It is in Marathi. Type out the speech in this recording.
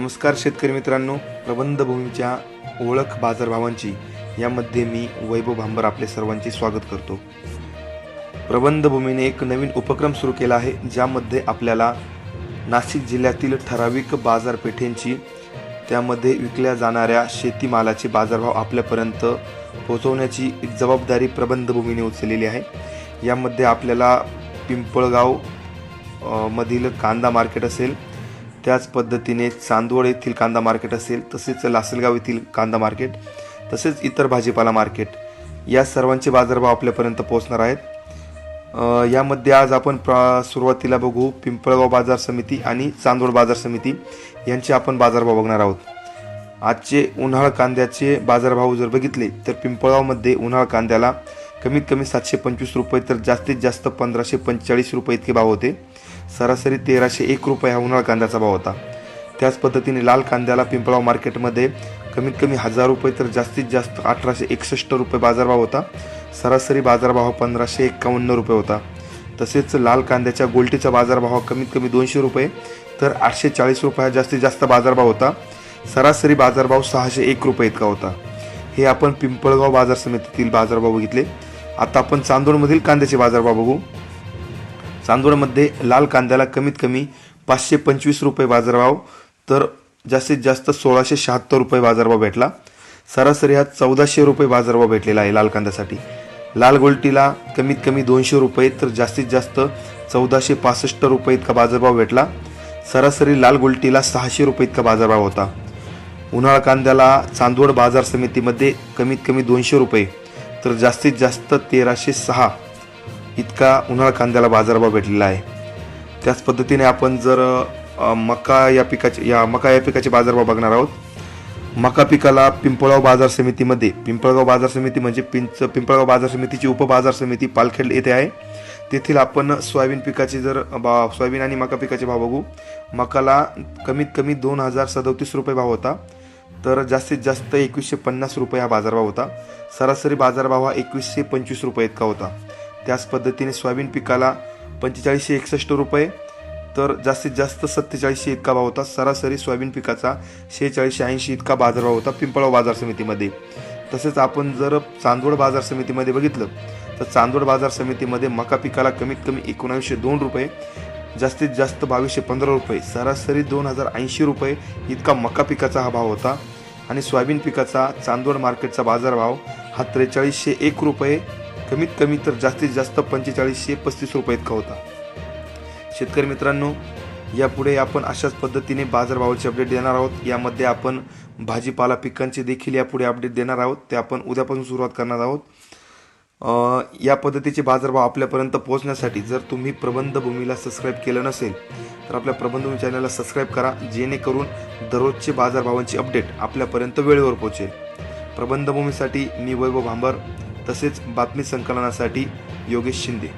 नमस्कार शेतकरी मित्रांनो प्रबंधभूमीच्या ओळख बाजारभावांची यामध्ये मी वैभव भांबर आपले सर्वांचे स्वागत करतो. प्रबंधभूमीने एक नवीन उपक्रम सुरू केला आहे ज्यामध्ये आपल्याला नाशिक जिल्ह्यातील ठराविक बाजारपेठेंची त्यामध्ये विकल्या जाणाऱ्या शेतीमालाचे बाजारभाव आपल्यापर्यंत पोहोचवण्याची एक जबाबदारी प्रबंधभूमीने उचललेली आहे. यामध्ये आपल्याला पिंपळगाव मधील कांदा मार्केट असेल त्याच पद्धतीने चांदवड येथील कांदा मार्केट असेल तसेच लासलगाव येथील कांदा मार्केट तसेच इतर भाजीपाला मार्केट या सर्वांचे बाजारभाव आपल्यापर्यंत पोहोचणार आहेत. यामध्ये आज आपण प्रा सुरुवातीला बघू पिंपळगाव बाजार समिती आणि चांदवड बाजार समिती यांचे आपण बाजारभाव बघणार आहोत. आजचे उन्हाळ कांद्याचे बाजारभाव जर बघितले तर पिंपळगावमध्ये उन्हाळ कांद्याला कमीत कमी सातशे पंचवीस रुपये तर जास्तीत जास्त पंधराशे पंचेचाळीस रुपये इतके भाव होते. सरासरी तेराशे एक रुपये हा उन्हाळ कांद्याचा भाव होता. त्याच पद्धतीने लाल कांद्याला पिंपळगाव मार्केटमध्ये कमीत कमी हजार रुपये तर जास्तीत जास्त अठराशे एकसष्ट रुपये बाजारभाव होता. सरासरी बाजारभाव पंधराशे एक्कावन्न रुपये होता. तसेच लाल कांद्याच्या गोल्टीचा बाजारभाव कमीत कमी दोनशे रुपये तर आठशे चाळीस रुपये हा जास्तीत जास्त बाजारभाव होता. सरासरी बाजारभाव सहाशे एक रुपये इतका होता. हे आपण पिंपळगाव बाजार समितीतील बाजारभाव बघितले. आता आपण चांदोडमधील कांद्याचे बाजारभाव बघू. चांदवडमध्ये लाल कांद्याला कमीत कमी पाचशे पंचवीस रुपये बाजारभाव तर जास्तीत जास्त सोळाशे शहात्तर रुपये बाजारभाव भेटला. सरासरी हा चौदाशे रुपये बाजारभाव भेटलेला आहे लाल कांद्यासाठी. लाल गोल्टीला कमीत कमी दोनशे रुपये तर जास्तीत जास्त चौदाशे पासष्ट रुपये इतका बाजारभाव भेटला. सरासरी लाल गोल्टीला सहाशे रुपये इतका बाजारभाव होता. उन्हाळा कांद्याला चांदवड बाजार समितीमध्ये कमीत कमी दोनशे रुपये तर जास्तीत जास्त तेराशे सहा इतका उन्हाळा कांद्याला बाजारभाव भेटलेला आहे. त्याच पद्धतीने आपण जर मका या पिकाचे या मका या पिकाचे बाजारभाव बघणार आहोत. मका पिकाला पिंपळगाव बाजार समितीमध्ये पिंपळगाव बाजार समिती म्हणजे पिंच पिंपळगाव बाजार समितीची उपबाजार समिती पालखेड येथे आहे. तेथील आपण सोयाबीन पिकाचे जर बा सोयाबीन आणि मका पिकाचे भाव बघू. मकाला कमीत कमी दोन हजार सदोतीस रुपये भाव होता. तर जास्तीत जास्त एकवीसशे पन्नास रुपये हा बाजारभाव होता. सरासरी बाजारभाव हा एकवीसशे पंचवीस रुपये इतका होता. त्याच पद्धतीने सोयाबीन पिकाला पंचेचाळीसशे एकसष्ट रुपये तर जास्तीत जास्त सत्तेचाळीसशे इतका भाव होता. सरासरी सोयाबीन पिकाचा शेहेचाळीसशे ऐंशी इतका बाजारभाव होता पिंपळा बाजार समितीमध्ये. तसेच आपण जर चांदवड बाजार समितीमध्ये बघितलं तर चांदवड बाजार समितीमध्ये मका पिकाला कमीत कमी एकोणावीसशे दोन रुपये जास्तीत जास्त बावीसशे पंधरा रुपये सरासरी दोन हजार ऐंशी रुपये इतका मका पिकाचा हा भाव होता. आणि सोयाबीन पिकाचा चांदवड मार्केटचा बाजारभाव हा त्रेचाळीसशे एक रुपये कमीत कमी तर जास्तीत जास्त पंचेचाळीसशे पस्तीस रुपये इतका होता. शेतकरी मित्रांनो यापुढे आपण अशाच पद्धतीने बाजारभावाचे अपडेट देणार आहोत. यामध्ये आपण भाजीपाला पिकांचे देखील यापुढे अपडेट देणार आहोत. ते आपण उद्यापासून सुरुवात करणार आहोत. या पद्धतीचे बाजारभाव आपल्यापर्यंत पोहोचण्यासाठी जर तुम्ही प्रबंधभूमीला सबस्क्राईब केलं नसेल तर आपल्या प्रबंधभूमी चॅनलला सबस्क्राईब करा. जेणेकरून दररोजचे बाजारभावांची अपडेट आपल्यापर्यंत वेळेवर पोहोचेल. प्रबंधभूमीसाठी मी वैभव भांबर. तसेच बातमी संकलनासाठी योगेश शिंदे.